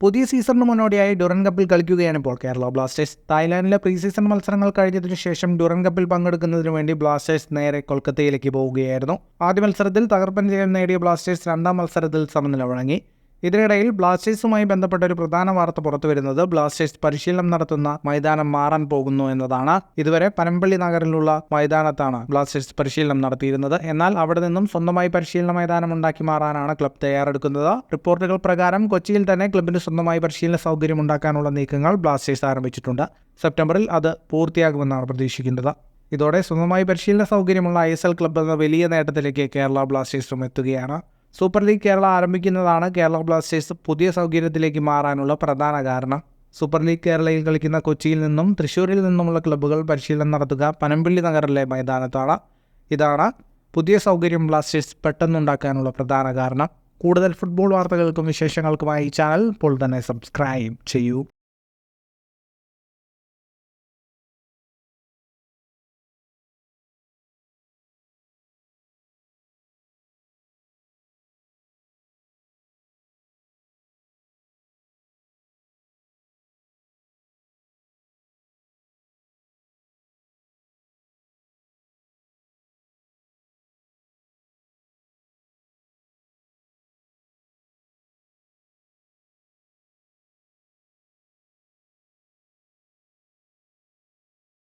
പുതിയ സീസണിന് മുന്നോടിയായി ഡുറൻ കപ്പിൽ കളിക്കുകയാണ് ഇപ്പോൾ കേരള ബ്ലാസ്റ്റേഴ്സ്. തായ്ലാൻഡിലെ പ്രീ സീസൺ മത്സരങ്ങൾ കഴിഞ്ഞതിനു ശേഷം ഡുറൻ കപ്പിൽ പങ്കെടുക്കുന്നതിന് വേണ്ടി ബ്ലാസ്റ്റേഴ്സ് നേരെ കൊൽക്കത്തയിലേക്ക് പോവുകയായിരുന്നു. ആദ്യ മത്സരത്തിൽ തകർപ്പൻ ജയം നേടിയ ബ്ലാസ്റ്റേഴ്സ് രണ്ടാം മത്സരത്തിൽ സമനില വഴങ്ങി. ഇതിനിടയിൽ ബ്ലാസ്റ്റേഴ്സുമായി ബന്ധപ്പെട്ട ഒരു പ്രധാന വാർത്ത പുറത്തു വരുന്നത് ബ്ലാസ്റ്റേഴ്സ് പരിശീലനം നടത്തുന്ന മൈതാനം മാറാൻ പോകുന്നു എന്നതാണ്. ഇതുവരെ പനമ്പള്ളി നഗറിലുള്ള മൈതാനത്താണ് ബ്ലാസ്റ്റേഴ്സ് പരിശീലനം നടത്തിയിരുന്നത്. എന്നാൽ അവിടെ നിന്നും സ്വന്തമായി പരിശീലന മൈതാനം ഉണ്ടാക്കി മാറാനാണ് ക്ലബ് തയ്യാറെടുക്കുന്നത്. റിപ്പോർട്ടുകൾ പ്രകാരം കൊച്ചിയിൽ തന്നെ ക്ലബിന് സ്വന്തമായി പരിശീലന സൗകര്യം ഉണ്ടാക്കാനുള്ള നീക്കങ്ങൾ ബ്ലാസ്റ്റേഴ്സ് ആരംഭിച്ചിട്ടുണ്ട്. സെപ്റ്റംബറിൽ അത് പൂർത്തിയാകുമെന്നാണ് പ്രതീക്ഷിക്കുന്നത്. ഇതോടെ സ്വന്തമായി പരിശീലന സൗകര്യമുള്ള ഐ എസ് എൽ ക്ലബ് എന്ന വലിയ നേട്ടത്തിലേക്ക് കേരള ബ്ലാസ്റ്റേഴ്സും എത്തുകയാണ്. സൂപ്പർ ലീഗ് കേരള ആരംഭിക്കുന്നതാണ് കേരള ബ്ലാസ്റ്റേഴ്സ് പുതിയ സൗകര്യത്തിലേക്ക് മാറാനുള്ള പ്രധാന കാരണം. സൂപ്പർ ലീഗ് കേരളയിൽ കളിക്കുന്ന കൊച്ചിയിൽ നിന്നും തൃശ്ശൂരിൽ നിന്നുമുള്ള ക്ലബ്ബുകൾ പരിശീലനം നടത്തുക പനമ്പിള്ളി നഗറിലെ മൈതാനത്താണ്. ഇതാണ് പുതിയ സൗകര്യം ബ്ലാസ്റ്റേഴ്സ് പെട്ടെന്നുണ്ടാക്കാനുള്ള പ്രധാന കാരണം. കൂടുതൽ ഫുട്ബോൾ വാർത്തകൾക്കും വിശേഷങ്ങൾക്കുമായി ഈ ചാനൽ ഇപ്പോൾ തന്നെ സബ്സ്ക്രൈബ് ചെയ്യൂ.